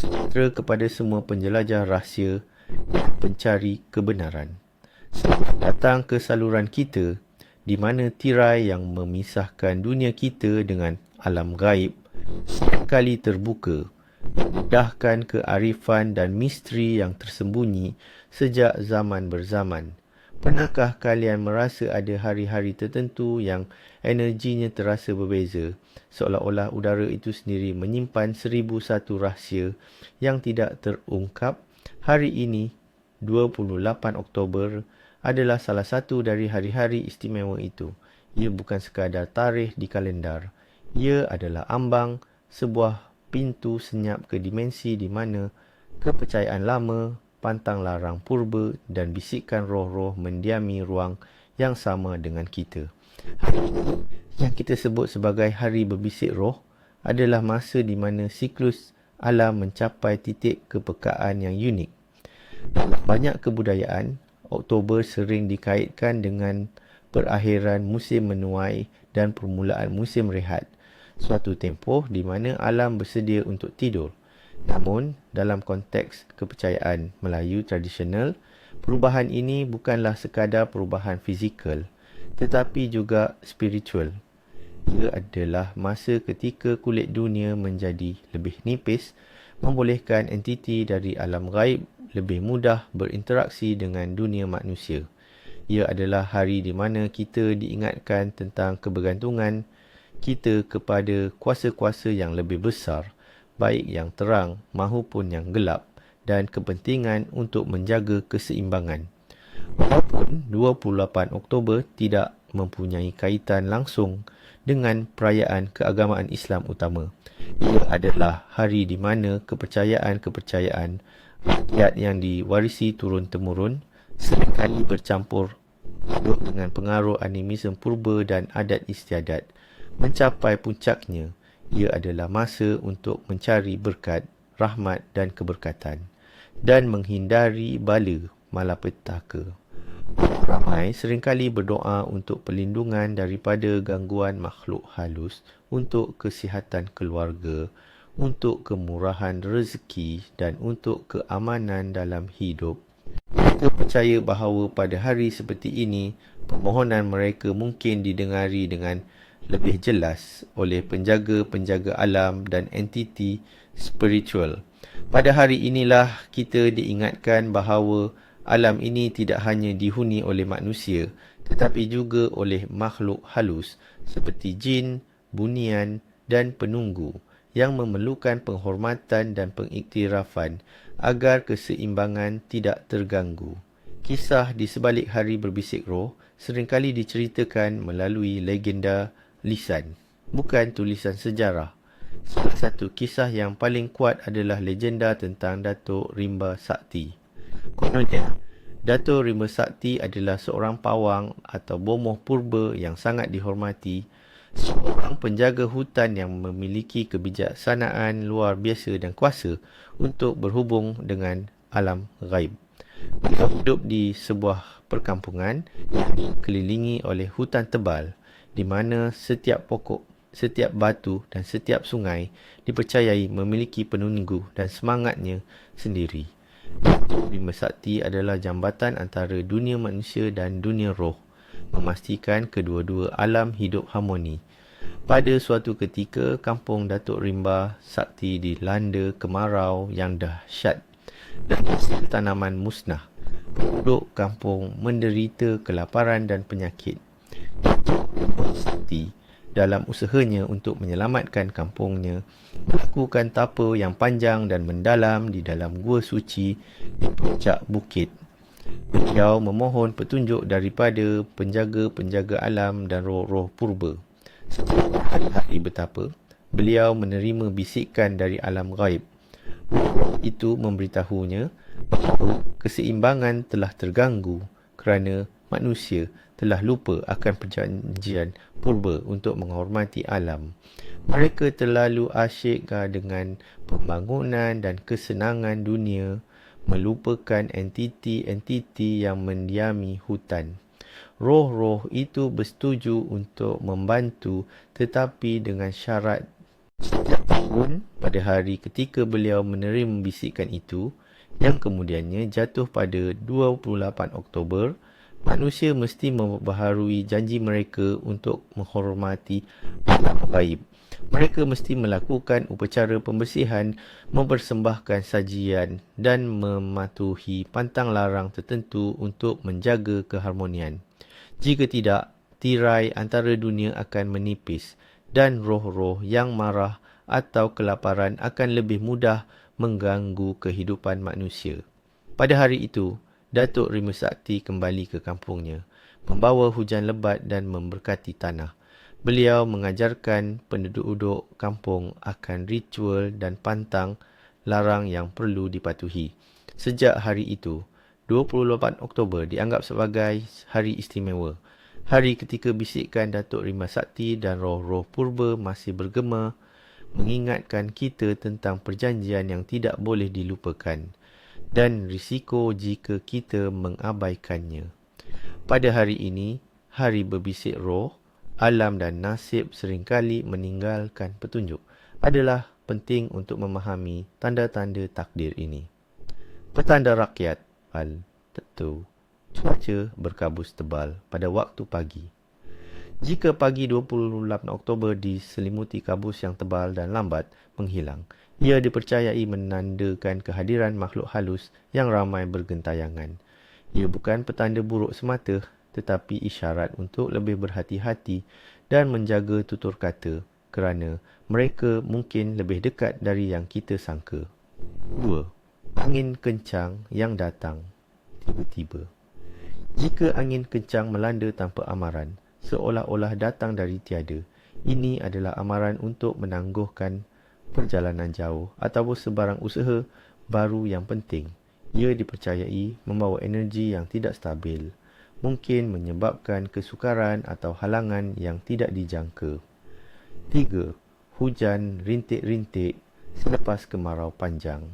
sejahtera kepada semua penjelajah rahsia dan pencari kebenaran. Selamat datang ke saluran kita di mana tirai yang memisahkan dunia kita dengan alam gaib sekali terbuka memudahkan kearifan dan misteri yang tersembunyi sejak zaman berzaman. Pernahkah kalian merasa ada hari-hari tertentu yang energinya terasa berbeza, seolah-olah udara itu sendiri menyimpan seribu satu rahsia yang tidak terungkap? Hari ini, 28 Oktober, adalah salah satu dari hari-hari istimewa itu. Ia bukan sekadar tarikh di kalendar. Ia adalah ambang sebuah pintu senyap ke dimensi di mana kepercayaan lama, pantang larang purba dan bisikan roh-roh mendiami ruang yang sama dengan kita. Hari yang kita sebut sebagai hari berbisik roh adalah masa di mana siklus alam mencapai titik kepekaan yang unik. Banyak kebudayaan, Oktober sering dikaitkan dengan perakhiran musim menuai dan permulaan musim rehat – suatu tempoh di mana alam bersedia untuk tidur. Namun, dalam konteks kepercayaan Melayu tradisional, perubahan ini bukanlah sekadar perubahan fizikal, tetapi juga spiritual. Ia adalah masa ketika kulit dunia menjadi lebih nipis, membolehkan entiti dari alam gaib lebih mudah berinteraksi dengan dunia manusia. Ia adalah hari di mana kita diingatkan tentang kebergantungan, kita kepada kuasa-kuasa yang lebih besar, baik yang terang maupun yang gelap dan kepentingan untuk menjaga keseimbangan. Walaupun 28 Oktober tidak mempunyai kaitan langsung dengan perayaan keagamaan Islam utama. Ia adalah hari di mana kepercayaan-kepercayaan rakyat yang diwarisi turun-temurun seringkali bercampur dengan pengaruh animisme purba dan adat istiadat mencapai puncaknya, ia adalah masa untuk mencari berkat, rahmat dan keberkatan dan menghindari bala malapetaka. Ramai seringkali berdoa untuk perlindungan daripada gangguan makhluk halus, untuk kesihatan keluarga, untuk kemurahan rezeki dan untuk keamanan dalam hidup. Kita percaya bahawa pada hari seperti ini, permohonan mereka mungkin didengari dengan lebih jelas oleh penjaga-penjaga alam dan entiti spiritual. Pada hari inilah kita diingatkan bahawa alam ini tidak hanya dihuni oleh manusia tetapi juga oleh makhluk halus seperti jin, bunian dan penunggu yang memerlukan penghormatan dan pengiktirafan agar keseimbangan tidak terganggu. Kisah di sebalik hari berbisik roh seringkali diceritakan melalui legenda lisan, bukan tulisan sejarah. Salah satu kisah yang paling kuat adalah legenda tentang Datuk Rimba Sakti. Kononnya, Datuk Rimba Sakti adalah seorang pawang atau bomoh purba yang sangat dihormati, seorang penjaga hutan yang memiliki kebijaksanaan luar biasa dan kuasa untuk berhubung dengan alam gaib. Beliau hidup di sebuah perkampungan yang dikelilingi oleh hutan tebal di mana setiap pokok, setiap batu dan setiap sungai dipercayai memiliki penunggu dan semangatnya sendiri. Bima Sakti adalah jambatan antara dunia manusia dan dunia roh, memastikan kedua-dua alam hidup harmoni. Pada suatu ketika, kampung Datuk Rimba Sakti dilanda kemarau yang dahsyat dan tanaman musnah. Penduduk kampung menderita kelaparan dan penyakit. Sakti dalam usahanya untuk menyelamatkan kampungnya melakukan tapa yang panjang dan mendalam di dalam gua suci di puncak bukit. Beliau memohon petunjuk daripada penjaga-penjaga alam dan roh-roh purba. Setelah hari-hari betapa, beliau menerima bisikan dari alam gaib. Itu memberitahunya bahawa keseimbangan telah terganggu kerana manusia telah lupa akan perjanjian purba untuk menghormati alam. Mereka terlalu asyik dengan pembangunan dan kesenangan dunia, melupakan entiti-entiti yang mendiami hutan. Roh-roh itu bersetuju untuk membantu tetapi dengan syarat Setiap tahun pada hari ketika beliau menerima bisikan itu yang kemudiannya jatuh pada 28 Oktober manusia mesti memperbaharui janji mereka untuk menghormati alam gaib. Mereka mesti melakukan upacara pembersihan, mempersembahkan sajian dan mematuhi pantang larang tertentu untuk menjaga keharmonian. Jika tidak, tirai antara dunia akan menipis dan roh-roh yang marah atau kelaparan akan lebih mudah mengganggu kehidupan manusia. Pada hari itu, Datuk Rima Sakti kembali ke kampungnya, membawa hujan lebat dan memberkati tanah. Beliau mengajarkan penduduk-penduduk kampung akan ritual dan pantang larang yang perlu dipatuhi. Sejak hari itu, 28 Oktober dianggap sebagai hari istimewa Hari ketika bisikan Datuk Rima Sakti dan roh-roh purba masih bergema mengingatkan kita tentang perjanjian yang tidak boleh dilupakan dan risiko jika kita mengabaikannya. Pada hari ini, hari berbisik roh, alam dan nasib seringkali meninggalkan petunjuk adalah penting untuk memahami tanda-tanda takdir ini. Petanda rakyat al-tentu cuaca berkabus tebal pada waktu pagi. Jika pagi 28 Oktober diselimuti kabus yang tebal dan lambat menghilang, ia dipercayai menandakan kehadiran makhluk halus yang ramai bergentayangan. Ia bukan petanda buruk semata tetapi isyarat untuk lebih berhati-hati dan menjaga tutur kata kerana mereka mungkin lebih dekat dari yang kita sangka. 2. Angin kencang yang datang tiba-tiba. Jika angin kencang melanda tanpa amaran, seolah-olah datang dari tiada, ini adalah amaran untuk menangguhkan perjalanan jauh ataupun sebarang usaha baru yang penting. Ia dipercayai membawa energi yang tidak stabil, mungkin menyebabkan kesukaran atau halangan yang tidak dijangka. 3. Hujan rintik-rintik selepas kemarau panjang.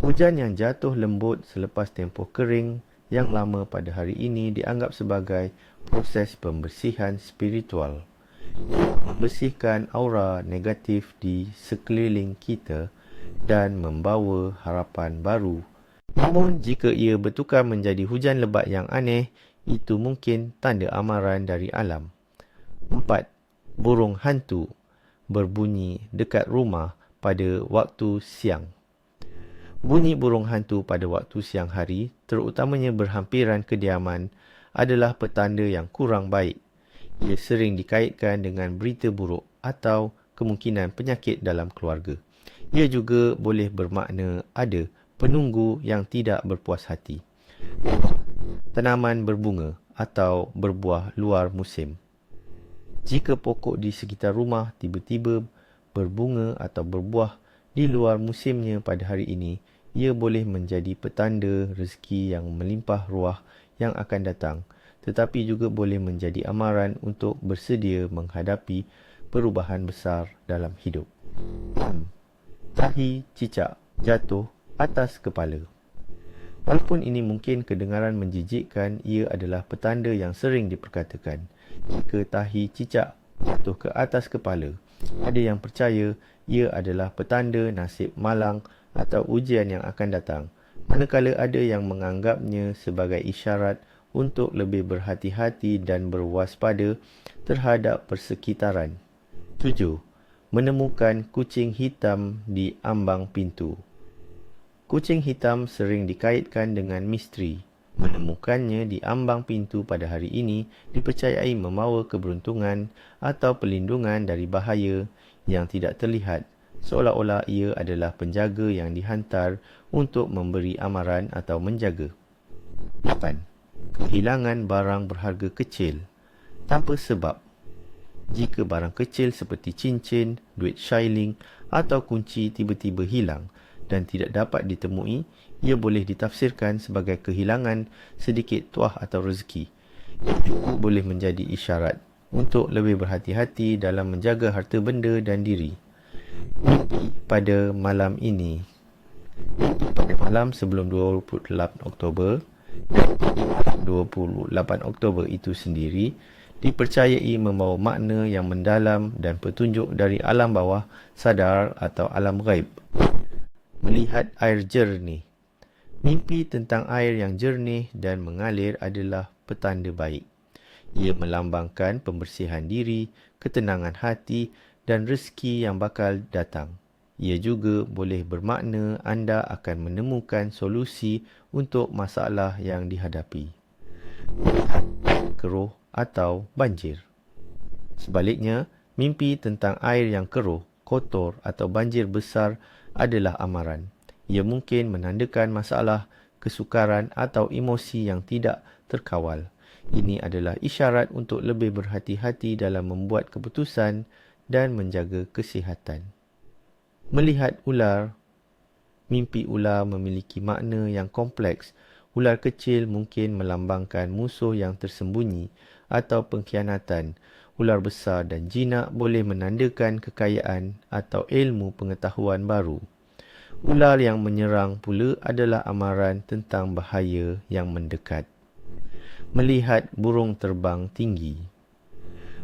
Hujan yang jatuh lembut selepas tempoh kering yang lama pada hari ini dianggap sebagai proses pembersihan spiritual. Membersihkan aura negatif di sekeliling kita dan membawa harapan baru. Namun jika ia bertukar menjadi hujan lebat yang aneh, itu mungkin tanda amaran dari alam. 4. Burung hantu berbunyi dekat rumah pada waktu siang. Bunyi burung hantu pada waktu siang hari, terutamanya berhampiran kediaman, adalah petanda yang kurang baik. Ia sering dikaitkan dengan berita buruk atau kemungkinan penyakit dalam keluarga. Ia juga boleh bermakna ada penunggu yang tidak berpuas hati. Tanaman berbunga atau berbuah luar musim. Jika pokok di sekitar rumah tiba-tiba berbunga atau berbuah di luar musimnya pada hari ini, ia boleh menjadi petanda rezeki yang melimpah ruah yang akan datang tetapi juga boleh menjadi amaran untuk bersedia menghadapi perubahan besar dalam hidup. Hmm. Tahi cicak jatuh atas kepala. Walaupun ini mungkin kedengaran menjijikkan, ia adalah petanda yang sering diperkatakan. Jika tahi cicak jatuh ke atas kepala, ada yang percaya ia adalah petanda nasib malang atau ujian yang akan datang. Manakala ada yang menganggapnya sebagai isyarat untuk lebih berhati-hati dan berwaspada terhadap persekitaran. 7. Menemukan kucing hitam di ambang pintu. Kucing hitam sering dikaitkan dengan misteri. Menemukannya di ambang pintu pada hari ini dipercayai membawa keberuntungan atau perlindungan dari bahaya yang tidak terlihat seolah-olah ia adalah penjaga yang dihantar untuk memberi amaran atau menjaga. 8. Kehilangan barang berharga kecil tanpa sebab. Jika barang kecil seperti cincin, duit shilling atau kunci tiba-tiba hilang dan tidak dapat ditemui, ia boleh ditafsirkan sebagai kehilangan sedikit tuah atau rezeki. Juga boleh menjadi isyarat untuk lebih berhati-hati dalam menjaga harta benda dan diri pada malam ini pada malam sebelum 28 Oktober 28 Oktober itu sendiri dipercayai membawa makna yang mendalam dan petunjuk dari alam bawah sadar atau alam gaib. Melihat air jernih Mimpi tentang air yang jernih dan mengalir adalah petanda baik. Ia melambangkan pembersihan diri, ketenangan hati dan rezeki yang bakal datang. Ia juga boleh bermakna anda akan menemukan solusi untuk masalah yang dihadapi. Keruh atau banjir. Sebaliknya, mimpi tentang air yang keruh, kotor atau banjir besar adalah amaran. Ia mungkin menandakan masalah, kesukaran atau emosi yang tidak terkawal. Ini adalah isyarat untuk lebih berhati-hati dalam membuat keputusan dan menjaga kesihatan. Melihat ular, mimpi ular memiliki makna yang kompleks. Ular kecil mungkin melambangkan musuh yang tersembunyi atau pengkhianatan. Ular besar dan jinak boleh menandakan kekayaan atau ilmu pengetahuan baru. Ular yang menyerang pula adalah amaran tentang bahaya yang mendekat. Melihat burung terbang tinggi.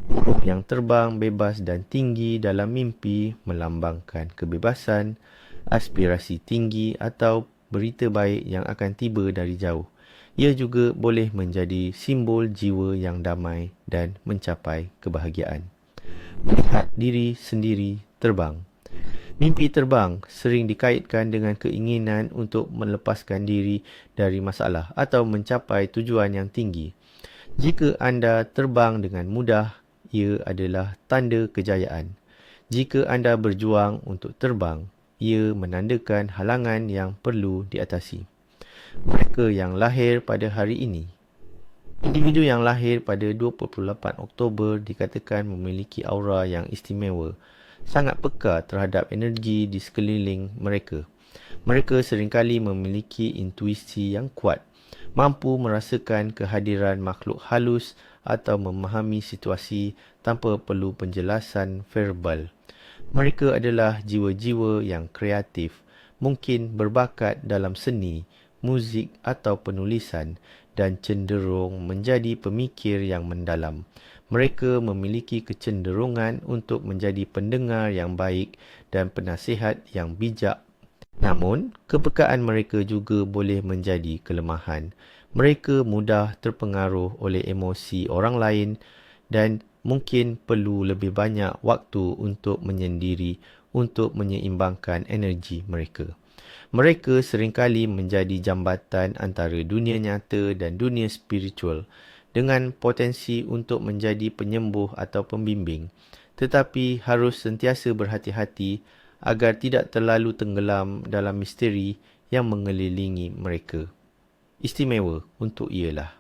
Burung yang terbang bebas dan tinggi dalam mimpi melambangkan kebebasan, aspirasi tinggi atau berita baik yang akan tiba dari jauh. Ia juga boleh menjadi simbol jiwa yang damai dan mencapai kebahagiaan. Melihat diri sendiri terbang. Mimpi terbang sering dikaitkan dengan keinginan untuk melepaskan diri dari masalah atau mencapai tujuan yang tinggi. Jika anda terbang dengan mudah, ia adalah tanda kejayaan. Jika anda berjuang untuk terbang, ia menandakan halangan yang perlu diatasi. Mereka yang lahir pada hari ini. Individu yang lahir pada 28 Oktober dikatakan memiliki aura yang istimewa, sangat peka terhadap energi di sekeliling mereka. Mereka seringkali memiliki intuisi yang kuat, mampu merasakan kehadiran makhluk halus atau memahami situasi tanpa perlu penjelasan verbal. Mereka adalah jiwa-jiwa yang kreatif, mungkin berbakat dalam seni, muzik atau penulisan dan cenderung menjadi pemikir yang mendalam. Mereka memiliki kecenderungan untuk menjadi pendengar yang baik dan penasihat yang bijak. Namun, kepekaan mereka juga boleh menjadi kelemahan mereka mudah terpengaruh oleh emosi orang lain dan mungkin perlu lebih banyak waktu untuk menyendiri untuk menyeimbangkan energi mereka. Mereka seringkali menjadi jambatan antara dunia nyata dan dunia spiritual dengan potensi untuk menjadi penyembuh atau pembimbing tetapi harus sentiasa berhati-hati agar tidak terlalu tenggelam dalam misteri yang mengelilingi mereka istimewa untuk ialah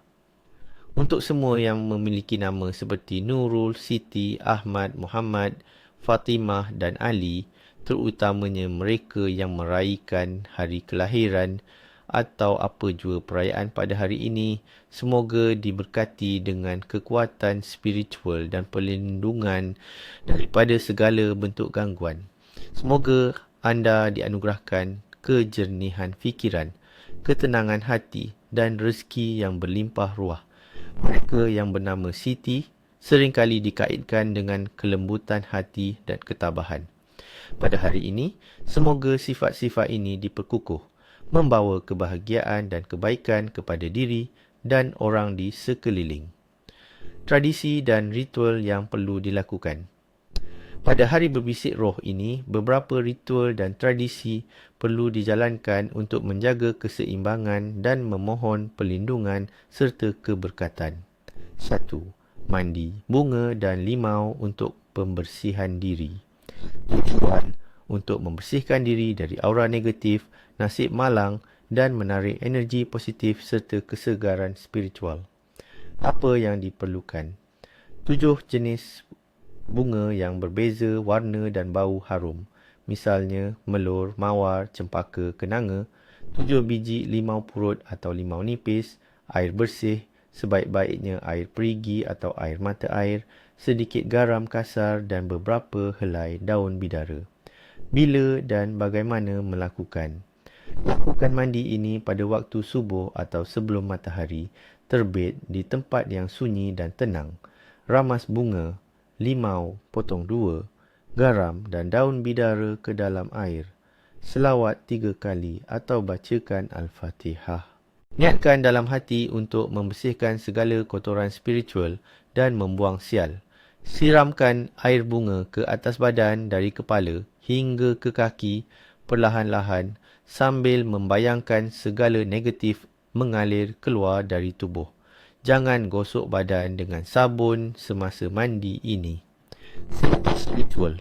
untuk semua yang memiliki nama seperti Nurul, Siti, Ahmad, Muhammad, Fatimah dan Ali, terutamanya mereka yang meraihkan hari kelahiran atau apa jua perayaan pada hari ini, semoga diberkati dengan kekuatan spiritual dan perlindungan daripada segala bentuk gangguan. Semoga anda dianugerahkan kejernihan fikiran, ketenangan hati dan rezeki yang berlimpah ruah. Mereka yang bernama Siti seringkali dikaitkan dengan kelembutan hati dan ketabahan. Pada hari ini, semoga sifat-sifat ini diperkukuh, membawa kebahagiaan dan kebaikan kepada diri dan orang di sekeliling. Tradisi dan ritual yang perlu dilakukan. Pada hari berbisik roh ini, beberapa ritual dan tradisi perlu dijalankan untuk menjaga keseimbangan dan memohon perlindungan serta keberkatan. 1. Mandi bunga dan limau untuk pembersihan diri. Tujuan untuk membersihkan diri dari aura negatif, nasib malang dan menarik energi positif serta kesegaran spiritual. Apa yang diperlukan? Tujuh jenis bunga yang berbeza warna dan bau harum. Misalnya melur, mawar, cempaka, kenanga, tujuh biji limau purut atau limau nipis, air bersih, sebaik-baiknya air perigi atau air mata air, sedikit garam kasar dan beberapa helai daun bidara. Bila dan bagaimana melakukan? Lakukan mandi ini pada waktu subuh atau sebelum matahari terbit di tempat yang sunyi dan tenang ramas bunga, limau potong dua, garam dan daun bidara ke dalam air. Selawat tiga kali atau bacakan Al-Fatihah. Niatkan dalam hati untuk membersihkan segala kotoran spiritual dan membuang sial. Siramkan air bunga ke atas badan dari kepala hingga ke kaki perlahan-lahan sambil membayangkan segala negatif mengalir keluar dari tubuh. Jangan gosok badan dengan sabun semasa mandi ini. Selepas ritual,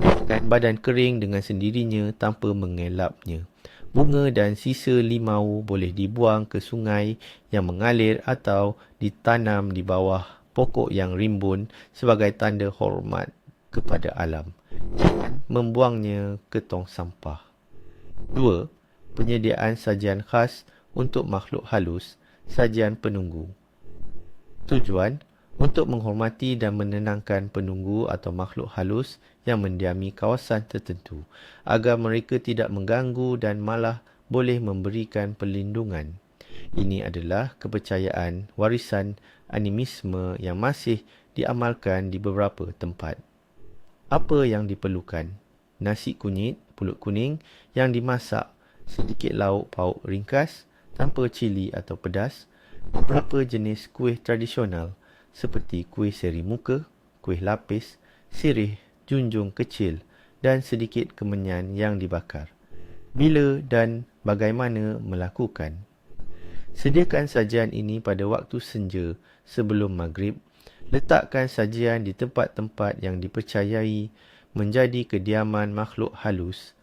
biarkan badan kering dengan sendirinya tanpa mengelapnya. Bunga dan sisa limau boleh dibuang ke sungai yang mengalir atau ditanam di bawah pokok yang rimbun sebagai tanda hormat kepada alam. Jangan membuangnya ke tong sampah. 2. Penyediaan sajian khas untuk makhluk halus, sajian penunggu. Tujuan untuk menghormati dan menenangkan penunggu atau makhluk halus yang mendiami kawasan tertentu agar mereka tidak mengganggu dan malah boleh memberikan perlindungan. Ini adalah kepercayaan warisan animisme yang masih diamalkan di beberapa tempat. Apa yang diperlukan? Nasi kunyit, pulut kuning yang dimasak, sedikit lauk pauk ringkas tanpa cili atau pedas, beberapa jenis kuih tradisional seperti kuih seri muka, kuih lapis, sirih, junjung kecil dan sedikit kemenyan yang dibakar. Bila dan bagaimana melakukan? Sediakan sajian ini pada waktu senja sebelum maghrib. Letakkan sajian di tempat-tempat yang dipercayai menjadi kediaman makhluk halus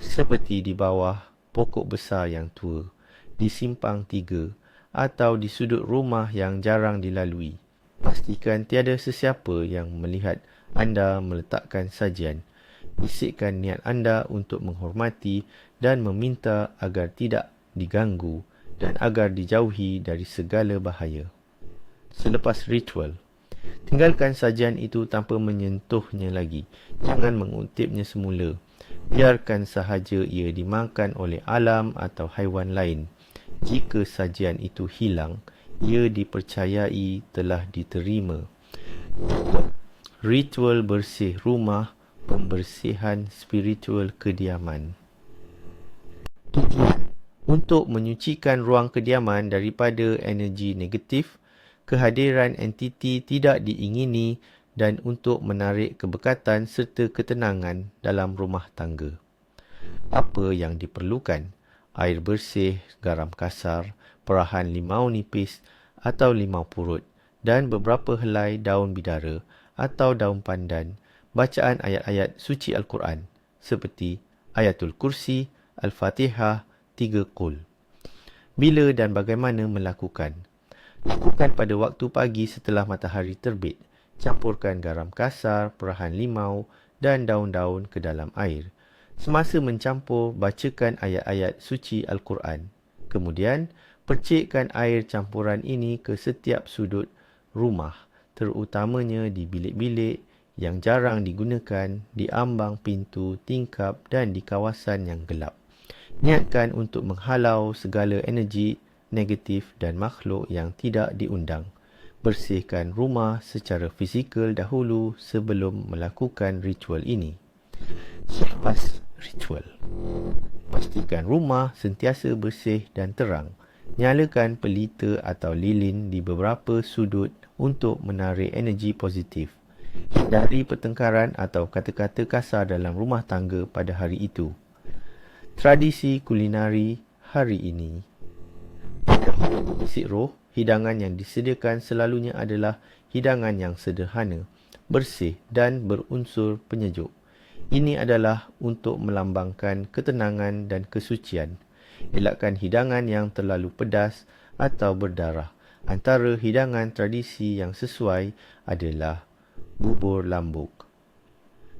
seperti di bawah pokok besar yang tua, di simpang tiga atau di sudut rumah yang jarang dilalui. Pastikan tiada sesiapa yang melihat anda meletakkan sajian. Bisikkan niat anda untuk menghormati dan meminta agar tidak diganggu dan agar dijauhi dari segala bahaya. Selepas ritual, tinggalkan sajian itu tanpa menyentuhnya lagi. Jangan mengutipnya semula. Biarkan sahaja ia dimakan oleh alam atau haiwan lain. Jika sajian itu hilang, ia dipercayai telah diterima. Ritual bersih rumah, pembersihan spiritual kediaman. Untuk menyucikan ruang kediaman daripada energi negatif, kehadiran entiti tidak diingini dan untuk menarik keberkatan serta ketenangan dalam rumah tangga. Apa yang diperlukan? Air bersih, garam kasar, perahan limau nipis atau limau purut dan beberapa helai daun bidara atau daun pandan, bacaan ayat-ayat suci Al-Quran seperti Ayatul Kursi, Al-Fatihah, Tiga Qul. Bila dan bagaimana melakukan? Lakukan pada waktu pagi setelah matahari terbit. Campurkan garam kasar, perahan limau dan daun-daun ke dalam air. Semasa mencampur, bacakan ayat-ayat suci Al-Quran. Kemudian, percikkan air campuran ini ke setiap sudut rumah, terutamanya di bilik-bilik yang jarang digunakan, di ambang pintu, tingkap dan di kawasan yang gelap. Niatkan untuk menghalau segala energi negatif dan makhluk yang tidak diundang. Bersihkan rumah secara fizikal dahulu sebelum melakukan ritual ini. Selepas ritual, pastikan rumah sentiasa bersih dan terang nyalakan pelita atau lilin di beberapa sudut untuk menarik energi positif. Hindari pertengkaran atau kata-kata kasar dalam rumah tangga pada hari itu. Tradisi kulinari hari ini. Isik roh, hidangan yang disediakan selalunya adalah hidangan yang sederhana, bersih dan berunsur penyejuk. Ini adalah untuk melambangkan ketenangan dan kesucian. Elakkan hidangan yang terlalu pedas atau berdarah. Antara hidangan tradisi yang sesuai adalah bubur lambuk.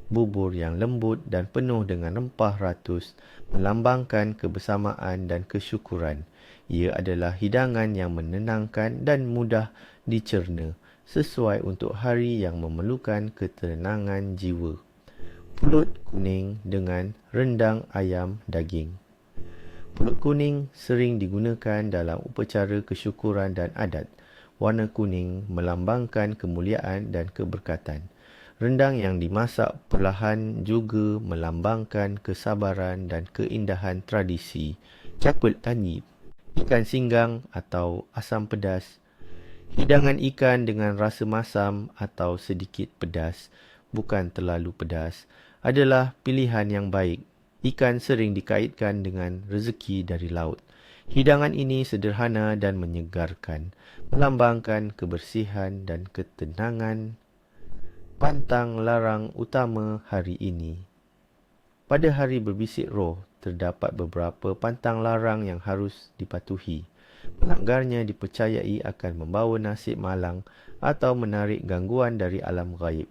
Bubur yang lembut dan penuh dengan rempah ratus melambangkan kebersamaan dan kesyukuran. Ia adalah hidangan yang menenangkan dan mudah dicerna sesuai untuk hari yang memerlukan ketenangan jiwa. Pulut kuning dengan rendang ayam daging. Pulut kuning sering digunakan dalam upacara kesyukuran dan adat. warna kuning melambangkan kemuliaan dan keberkatan. Rendang yang dimasak perlahan juga melambangkan kesabaran dan keindahan tradisi. Cakul tani, ikan singgang atau asam pedas, hidangan ikan dengan rasa masam atau sedikit pedas, bukan terlalu pedas, adalah pilihan yang baik. Ikan sering dikaitkan dengan rezeki dari laut. Hidangan ini sederhana dan menyegarkan, melambangkan kebersihan dan ketenangan. Pantang larang utama hari ini. Pada hari berbisik roh, terdapat beberapa pantang larang yang harus dipatuhi. Melanggarnya dipercayai akan membawa nasib malang atau menarik gangguan dari alam gaib.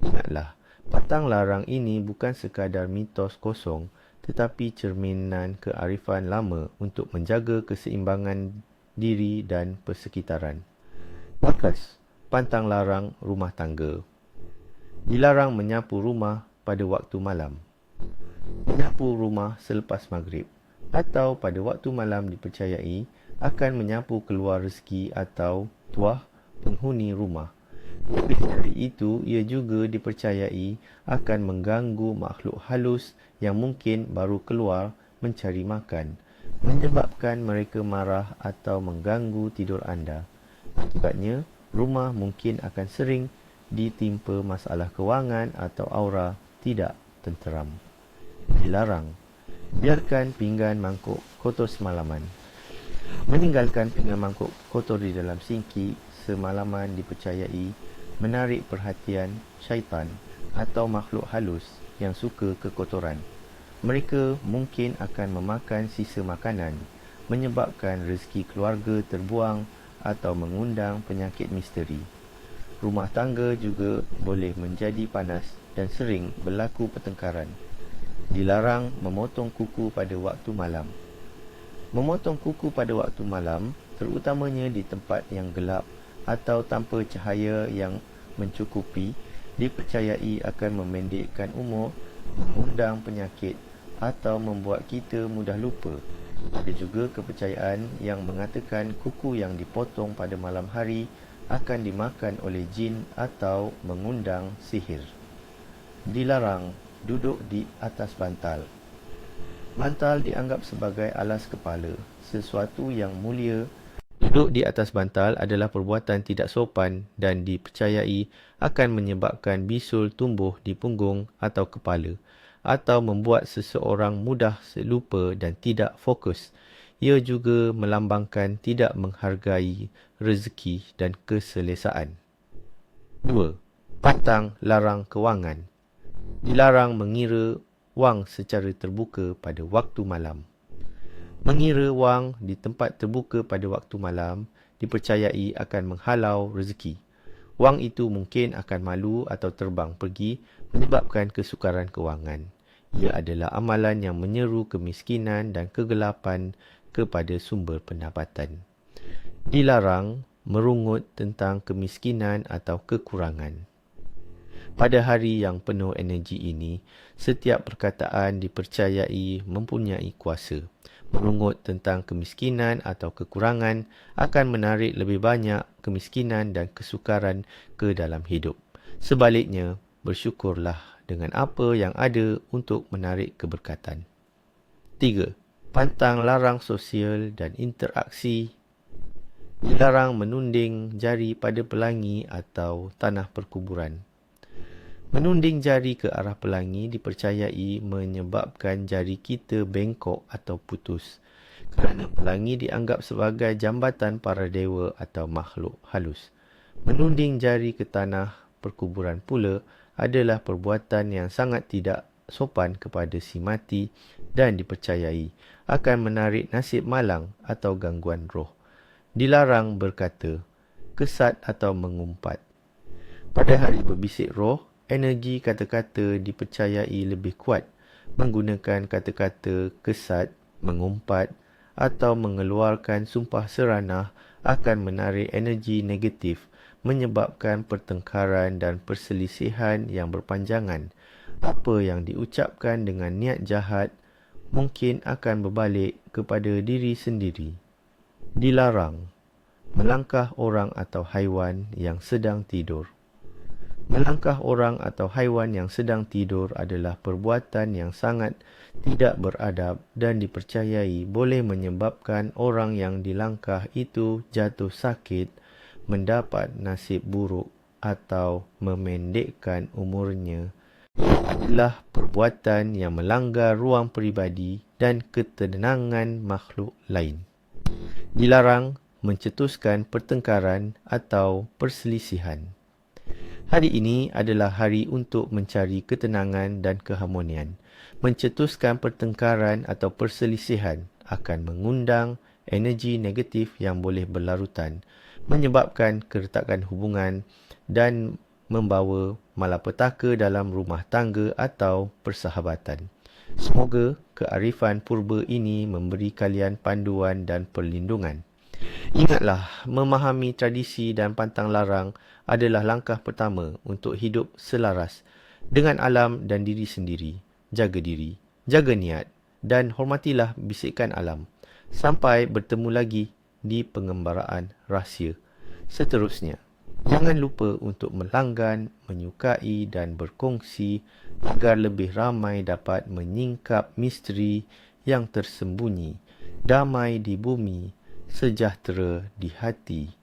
Ingatlah, pantang larang ini bukan sekadar mitos kosong, tetapi cerminan kearifan lama untuk menjaga keseimbangan diri dan persekitaran. Bakas, pantang larang rumah tangga. Dilarang menyapu rumah pada waktu malam. Menyapu rumah selepas maghrib atau pada waktu malam dipercayai akan menyapu keluar rezeki atau tuah penghuni rumah. Lebih dari itu, ia juga dipercayai akan mengganggu makhluk halus yang mungkin baru keluar mencari makan, menyebabkan mereka marah atau mengganggu tidur anda. Akibatnya, rumah mungkin akan sering ditimpa masalah kewangan atau aura tidak tenteram. Dilarang. Biarkan pinggan mangkuk kotor semalaman. Meninggalkan pinggan mangkuk kotor di dalam sinki semalaman dipercayai menarik perhatian syaitan atau makhluk halus yang suka kekotoran. Mereka mungkin akan memakan sisa makanan, menyebabkan rezeki keluarga terbuang atau mengundang penyakit misteri. Rumah tangga juga boleh menjadi panas dan sering berlaku pertengkaran. Dilarang memotong kuku pada waktu malam. Memotong kuku pada waktu malam, terutamanya di tempat yang gelap atau tanpa cahaya yang mencukupi, dipercayai akan memendekkan umur, mengundang penyakit atau membuat kita mudah lupa. Ada juga kepercayaan yang mengatakan kuku yang dipotong pada malam hari akan dimakan oleh jin atau mengundang sihir. Dilarang duduk di atas bantal. Bantal dianggap sebagai alas kepala, sesuatu yang mulia Duduk di atas bantal adalah perbuatan tidak sopan dan dipercayai akan menyebabkan bisul tumbuh di punggung atau kepala atau membuat seseorang mudah lupa dan tidak fokus. Ia juga melambangkan tidak menghargai rezeki dan keselesaan. 2. Pantang larang kewangan. Dilarang mengira wang secara terbuka pada waktu malam. Mengira wang di tempat terbuka pada waktu malam dipercayai akan menghalau rezeki. Wang itu mungkin akan malu atau terbang pergi menyebabkan kesukaran kewangan. Ia adalah amalan yang menyeru kemiskinan dan kegelapan kepada sumber pendapatan. Dilarang merungut tentang kemiskinan atau kekurangan. Pada hari yang penuh energi ini, setiap perkataan dipercayai mempunyai kuasa merungut tentang kemiskinan atau kekurangan akan menarik lebih banyak kemiskinan dan kesukaran ke dalam hidup. Sebaliknya, bersyukurlah dengan apa yang ada untuk menarik keberkatan. 3. Pantang larang sosial dan interaksi. Dilarang menunding jari pada pelangi atau tanah perkuburan. Menunding jari ke arah pelangi dipercayai menyebabkan jari kita bengkok atau putus kerana pelangi dianggap sebagai jambatan para dewa atau makhluk halus. Menunding jari ke tanah perkuburan pula adalah perbuatan yang sangat tidak sopan kepada si mati dan dipercayai akan menarik nasib malang atau gangguan roh. Dilarang berkata, kesat atau mengumpat. Pada hari berbisik roh, energi kata-kata dipercayai lebih kuat menggunakan kata-kata kesat, mengumpat atau mengeluarkan sumpah seranah akan menarik energi negatif menyebabkan pertengkaran dan perselisihan yang berpanjangan. Apa yang diucapkan dengan niat jahat mungkin akan berbalik kepada diri sendiri. Dilarang melangkah orang atau haiwan yang sedang tidur. Melangkah orang atau haiwan yang sedang tidur adalah perbuatan yang sangat tidak beradab dan dipercayai boleh menyebabkan orang yang dilangkah itu jatuh sakit, mendapat nasib buruk atau memendekkan umurnya adalah perbuatan yang melanggar ruang peribadi dan ketenangan makhluk lain. Dilarang mencetuskan pertengkaran atau perselisihan. Hari ini adalah hari untuk mencari ketenangan dan keharmonian. Mencetuskan pertengkaran atau perselisihan akan mengundang energi negatif yang boleh berlarutan, menyebabkan keretakan hubungan dan membawa malapetaka dalam rumah tangga atau persahabatan. Semoga kearifan purba ini memberi kalian panduan dan perlindungan. Ingatlah, memahami tradisi dan pantang larang adalah langkah pertama untuk hidup selaras dengan alam dan diri sendiri. Jaga diri, jaga niat dan hormatilah bisikan alam. Sampai bertemu lagi di pengembaraan rahsia. Seterusnya, jangan lupa untuk melanggan, menyukai dan berkongsi agar lebih ramai dapat menyingkap misteri yang tersembunyi. Damai di bumi sejahtera di hati